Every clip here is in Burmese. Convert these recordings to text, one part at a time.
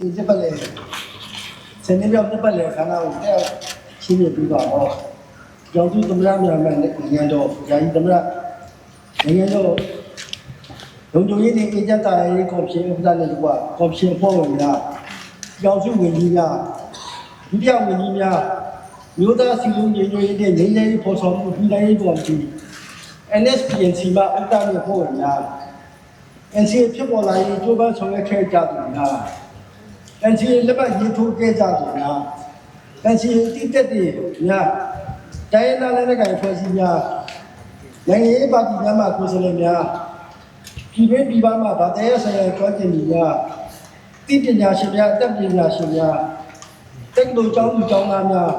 ဒီတစ်ပတ်လေဆယ်နှစ်ပြောက်တစ်ပတ်လေခန္ဓာကိုတဲ့ရှင်းပြပြီးပါတော့ကျောင်းသူသမရမြန်မာနိုင်ငံတော်ယာယီသမရနိုင်ငံတော်လုံခြုံရေးနဲ့အေဂျင့်တာရေးကော်မရှင်ဥက္ကဋ္ဌနဲ့တကွာကော်မရှင်ဖွဲ့ဝင်များကျောင်းစုဝင်ကြီးများဒုတိယဝင်ကြီးများမြို့သားစီလုံးညီညွတ်ရေးနဲ့ငြိမ်းချမ်းရေးဖော်ဆောင်မှုပြည်ထောင်ရေးကော်မတီ NSPNC မှာဥက္ကဋ္ဌနဲ့ဖွဲ့ဝင်များ NCA ဖြစ်ပေါ်လာရင်ကြိုးပမ်းဆောင်ရွက်ခဲ့ကြသူများ NCA လက်မှတ်ရေးထိုးခဲ့ကြသူများ NCA တိတက်တွေများတိုင်းရင်းသားလက်နက်ကိုင်ဖွဲ့စည်းများနိုင်ငံရေးပါတီများမှကိုယ်စားလှယ်များပြည်တွင်းပြည်ပမှဗတရားဆိုင်ရာကျွမ်းကျင်သူများတိပညာရှင်များအတတ်ပညာရှင်များတက္ကသိုလ်ကျောင်းသူကျောင်းသားများ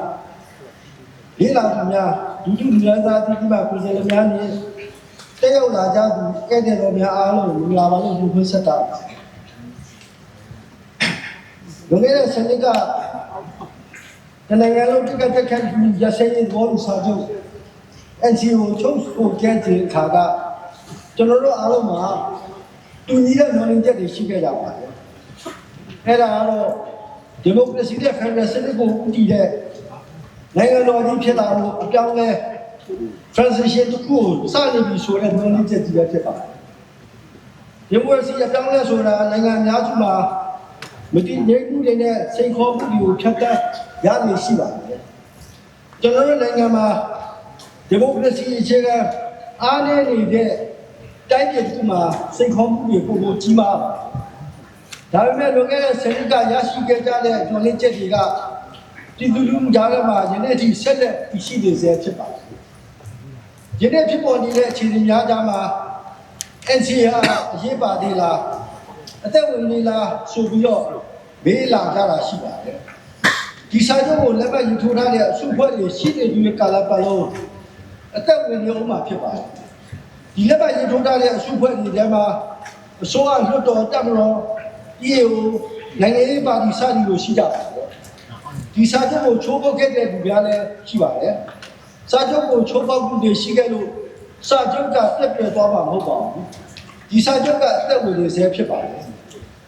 လေးလာသူများဒုတိယလူသားသားတိတိမှကိုယ်စားလှယ်များနဲ့တက်ရောက်လာကြသူကဲ့တဲ့တော်များအားလုံးမင်္ဂလာပါလို့ပြုခွင့်ဆက်တာ လွန်ခဲ့တဲ့စနစ်ကတနိုင်ငံလုံးတစ်ကတက်ခတ်ပြီးရစရေးဘောစာချုပ် NCO ချုပ်ကိုကျန်းတဲ့ခါကကျွန်တော်တို့အားလုံးမှာတူညီတဲ့မျှော်လင့်ချက်တွေရှိခဲ့ကြပါတယ်အဲ့ဒါကတော့ဒီမိုကရေစီတဲ့ဖက်ဒရယ်စနစ်ကိုဦးတည်တဲ့နိုင်ငံတော်ကြီးဖြစ်လာလို့အပြောင်းလဲ transition တစ်ခုကိုစနေပြီဆိုတဲ့မျှော်လင့်ချက်ကြီးပဲဖြစ်ပါတယ်ဒီမိုကရေစီအပြောင်းလဲဆိုတာနိုင်ငံအများစုမှာ မတည်ငြိမ်မှုတွေနဲ့စိန်ခေါ်မှုတွေကိုဖြတ်သန်းရမည်ရှိပါတယ်ကျွန်တော်တို့နိုင်ငံမှာဒီမိုကရေစီအခြေခံအားနည်းနေတဲ့တိုင်းပြည်တစ်ခုမှာစိန်ခေါ်မှုတွေပုံပုံကြီးမားပါတယ်။ဒါပေမဲ့လွန်ခဲ့တဲ့ဆယ်နှစ်ကရရှိခဲ့ကြတဲ့ညွှန်လင်းချက်တွေကပြည်သူလူထုကြားထဲမှာယနေ့အထိဆက်လက်တည်ရှိနေဆဲဖြစ်ပါတယ်။ယနေ့ဖြစ်ပေါ်နေတဲ့အခြေအနေများကြားမှာ NCA အရေးပါသေးလား အသက်ဝင်နေလားဆိုပြီးတော့မေးလာကြတာရှိပါတယ်။ဒီစာချုပ်ကိုလက်မှတ်ယူထိုးထားတဲ့အစုအဖွဲ့တွေရှိနေပြီးကာလပတ်လုံးအသက်ဝင်နေအောင်မှာဖြစ်ပါတယ်ဒီလက်ပတ်ရင်ထုတ်ထားတဲ့အစုဖွဲ့တွေထဲမှာအစိုးရလွှတ်တော်တပ်မတော် EAO နိုင်ငံရေးပါတီစသည်တို့ရှိကြပါတယ်ဒီစာချုပ်ကိုချိုးဖောက်ခဲ့တဲ့လူများလည်းရှိပါတယ်စာချုပ်ကိုချိုးဖောက်မှုတွေရှိခဲ့လို့စာချုပ်ကပြက်ပြယ်သွားမှာမဟုတ်ပါဘူးဒီစာချုပ်ကအသက်ဝင်နေဆဲဖြစ်ပါတယ်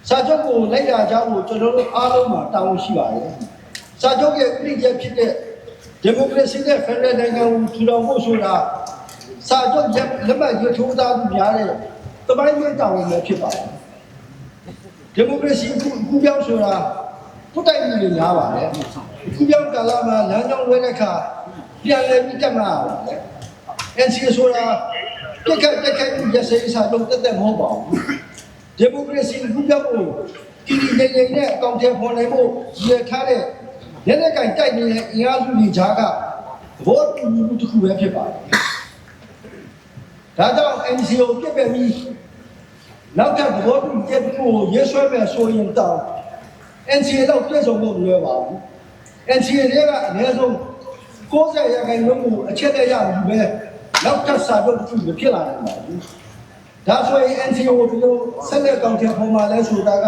စာချုပ်ကိုလိုက်ရကြဖို့ကျွန်တော်တို့အားလုံးမှာတာဝန်ရှိပါတယ်စာချုပ်ရဲ့ပြည့်ချက်ဖြစ်တဲ့ဒီမိုကရေစီနဲ့ဖက်ဒရယ်နိုင်ငံကိုထူထောင်ဖို့ဆိုတာစာချုပ်လက်မှတ်ရေးထိုးသားမှုများတဲ့တပိုင်းမဲ့တောင်းဝင်ပဲဖြစ်ပါတယ်ဒီမိုကရေစီအခုအခုပြောင်းဆိုတာပုတ်တိုက်မှုတွေများပါတယ်အခုပြောင်းကာလမှာလမ်းကြောင်းလွဲတဲ့အခါပြန်လည်ပြီးတက်မှာပါတယ် NCA ဆိုတာပြက်ခတ်ပြက်ခတ်ရစေးစာလုံးတက်တက်မဟုတ်ပါဘူး ဒီမိုကရေစီအခုပြောင်းဖို့ဒီဒီငြိမ်ငြိမ်နဲ့အကောင့်ထဲပေါ်နိုင်ဖို့ရည်ထားတဲ့လက်နက်ကင်တိုက်နေတဲ့အင်အားစုတွေကြားကဘောတူညီမှုတစ်ခုပဲဖြစ်ပါတယ်။ဒါကြောင့် NCO ပြစ်ပယ်ပြီးနောက်ထပ်ဘောတူချက်တစ်ခုကိုရဲဆွဲမယ်ဆိုရင်တောင် NCA တော့ပြည့်စုံဖို့မလွယ်ပါဘူး။ NCA တွေကအနည်းဆုံး60ရာခိုင်နှုန်းကိုအချက်တရယူပဲနောက်ထပ်စာချုပ်တစ်ခုမဖြစ်လာနိုင်ပါဘူး။ ဒါဆိုရင် NCO ကိုဒီလိုဆက်လက်ကောင်းတဲ့ပုံမှာလဲဆိုတာက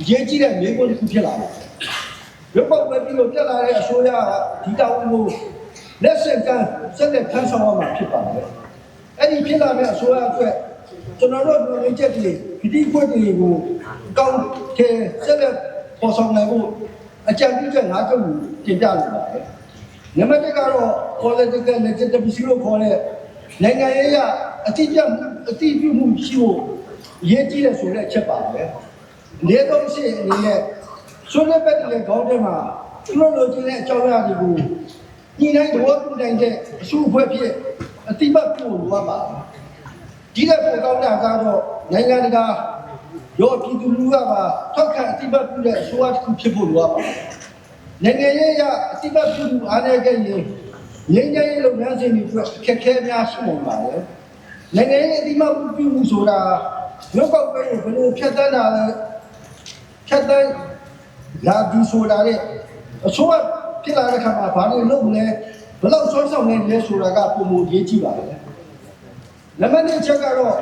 အရေးကြီးတဲ့မျိုးတစ်ခုဖြစ်လာပါတယ်။ရုပ်ပေါက်ပဲပြီးတော့တက်လာတဲ့အစိုးရကဒီတောင်းကိုလက်ဆင့်ကမ်းဆက်လက်ထမ်းဆောင်ရမှာဖြစ်ပါတယ်။အဲ့ဒီဖြစ်လာတဲ့အစိုးရအတွက်ကျွန်တော်တို့လူငယ်ချက်တွေဂတိခွက်တွေကိုကောင်းတဲ့ဆက်လက်ပေါ်ဆောင်နိုင်ဖို့အကြံပြုချက်၅ချက်ကိုတင်ပြလိုပါတယ်။နံပါတ်1ကတော့ political legitimacy လို့ခေါ်တဲ့ နိုင်ငံရေးအအတိအကျအတိအပြုမှုရှိဖို့အရေးကြီးတယ်ဆိုတဲ့အချက်ပါပဲ။၄၃ရှင်းအနေနဲ့ဆွေးနွေးပတ်တဲ့ခေါင်းထဲမှာသူတို့လိုချင်တဲ့အကြောင်းအရာတွေကိုညီတိုင်းတော်တူတိုင်းတဲ့အစုအဖွဲ့ဖြစ်အတိမတ်ပြုလို့ရပါဒီတဲ့ပုံကောင်းတာကတော့နိုင်ငံတကာရောပြည်သူလူထုကပါထောက်ခံအတိမတ်ပြုတဲ့အစိုးရတစ်ခုဖြစ်ဖို့လိုရပါနိုင်ငံရေးအရအတိမတ်ပြုမှုအားနည်းခဲ့ရင် ငြိမ်းချမ်းရေးလုပ်ငန်းစဉ်တွေအတွက်အခက်အခဲများရှိနေပါလေနိုင်ငံရေးအတိမတ်ပြုမှုဆိုတာရုပ်ောက်ပဲကိုဘယ်လိုဖြတ်သန်းတာလဲဖြတ်သန်းလာဒီဆိုတာတဲ့အစိုးရဖြစ်လာတဲ့ခါမှာဘာလို့လုပ်မလဲဘယ်လောက်ဆွမ်းဆောင်နေလဲဆိုတာကပုံမရေးကြည့်ပါလေနံပါတ်1ချက်ကတော့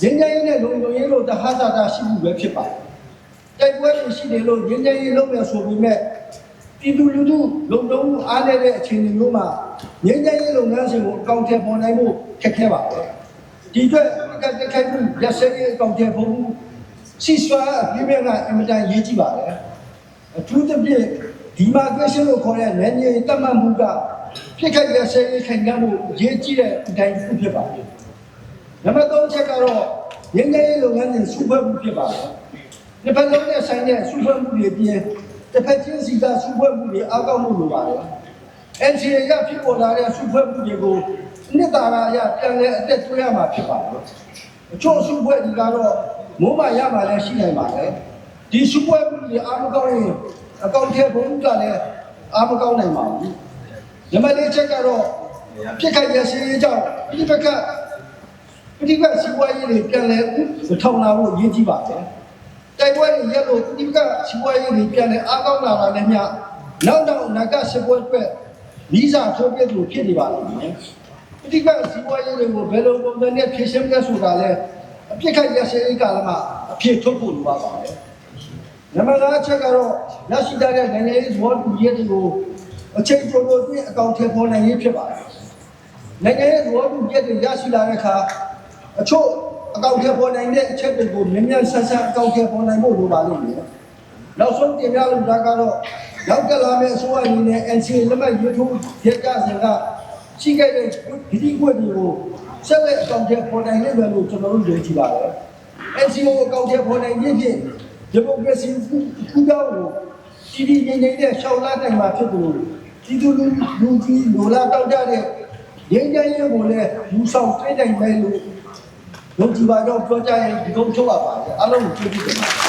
ရင်းနှီးရေးနဲ့လုံခြုံရေးလို့တဟတာတာရှိမှုပဲဖြစ်ပါတယ်တိုက်ပွဲတွေရှိတယ်လို့ရင်းနှီးရေးလုပ်ရဆိုပေမဲ့ ပြည်သူလူထုလုံခြုံမှုအားနည်းတဲ့အခြေအနေမျိုးမှာရင်းနှီးရေးလုပ်ငန်းစဉ်ကိုအကောင့်ထဲပေါ်နိုင်မှုခက်ခဲပါပဲဒီအတွက်အကတက်ခိုက်မှုရက်စက်ရေးအကောင့်ထဲပေါ်မှုစစီစွာအပြည့်မဲ့ကအင်မတန်ရေးကြည့်ပါလေအထူးသဖြင့်ဒီမာကရှင်လို့ခေါ်တဲ့နယ်မြေတတ်မှတ်မှုကပြစ်ခတ်ရဆဲခိုင်ခံ့မှုရေးကြည့်တဲ့အတိုင်းတစ်ခုဖြစ်ပါတယ်နံပါတ်3ချက်ကတော့ရင်းနှီးရေးလုပ်ငန်းတွေစုဖွဲ့မှုဖြစ်ပါတယ်တစ်ဖက်လုံးနဲ့ဆိုင်တဲ့စုဖွဲ့မှုတွေပြင် တစ်ဖက်ချင်းစီကစုဖွဲ့မှုတွေအားကောင်းမှုလိုပါတယ် NCA ရဖြစ်ပေါ်လာတဲ့စုဖွဲ့မှုတွေကိုနှစ်သာရအရပြန်လည်အသက်သွင်းရမှာဖြစ်ပါတယ်အချို့စုဖွဲ့တွေကတော့မိုးမရမှာလည်းရှိနိုင်ပါတယ်ဒီစုဖွဲ့မှုတွေအားမကောင်းရင်အကောင့်ထဲဘုံကလည်းအားမကောင်းနိုင်ပါဘူးနံပါတ်၄ချက်ကတော့ပြစ်ခတ်ရစီရေးကြောင့်ဒီဘက်ကဒီဘက်စီးပွားရေးတွေပြန်လည်ထောင်လာဖို့ရည်ကြီးပါတယ် တိုက်ပွဲတွေရက်လို့ဒီဘက်ကစီးပွားရေးတွေပြန်လည်အားကောင်းလာတာလည်းမျှနောက်တော့နဂတ်စစ်ပွဲအတွက်ဗီဇာထုတ်ပြလို့ဖြစ်နေပါလိမ့်မယ်။ဒီကစီးပွားရေးတွေကိုဘယ်လိုပုံစံနဲ့ဖြည့်ရှင်းလဲဆိုတာလဲအပြစ်ခတ်ရစေးကာလမှာအဖြစ်ထုတ်ဖို့လိုပါပါမယ်။နံပါတ်5ချက်ကတော့ရရှိတဲ့နိုင်ငံရေးသဘောတူညီချက်တွေကိုအချိန်တိုတိုအတွင်းအကောင့်ထဲပေါ်နိုင်ရေးဖြစ်ပါတယ်။နိုင်ငံရေးသဘောတူညီချက်တွေရရှိလာတဲ့အခါအချို့ အကောင့်ထဲပေါ်နိုင်တဲ့အချက်တွေကိုမြင်မြန်ဆန်းဆန်းအကောင့်ထဲပေါ်နိုင်ဖို့လိုပါလိမ့်မယ်။နောက်ဆုံးတင်ပြလို့ဒါကတော့ရောက်ကြလာမယ့်အစိုးရအနေနဲ့ NCA လက်မှတ်ရေးထိုးရကြစဉ်ကရှိခဲ့တဲ့ဒီဒီကွက်တွေကိုဆက်လက်အကောင့်ထဲပေါ်နိုင်လိမ့်မယ်လို့ကျွန်တော်တို့ယုံကြည်ပါတယ်။ NCA ကိုအကောင့်ထဲပေါ်နိုင်ခြင်းဖြင့်ဒီမိုကရေစီကူးပြောင်းကိုတည်တည်ငြိမ်ငြိမ်နဲ့ရှောင်လာနိုင်မှာဖြစ်တယ်လို့ဒီသူလူလူကြီးလိုလားတောက်ကြတဲ့ငြိမ်းချမ်းရေးကိုလည်းလူဆောင်တွေ့နိုင်မယ်လို့ ယုံကြည်ပါကြောင်းပြောကြရင်ဒီကုန်းထုတ်ရပါတယ်အားလုံးကိုကျေးဇူးတင်ပါတယ်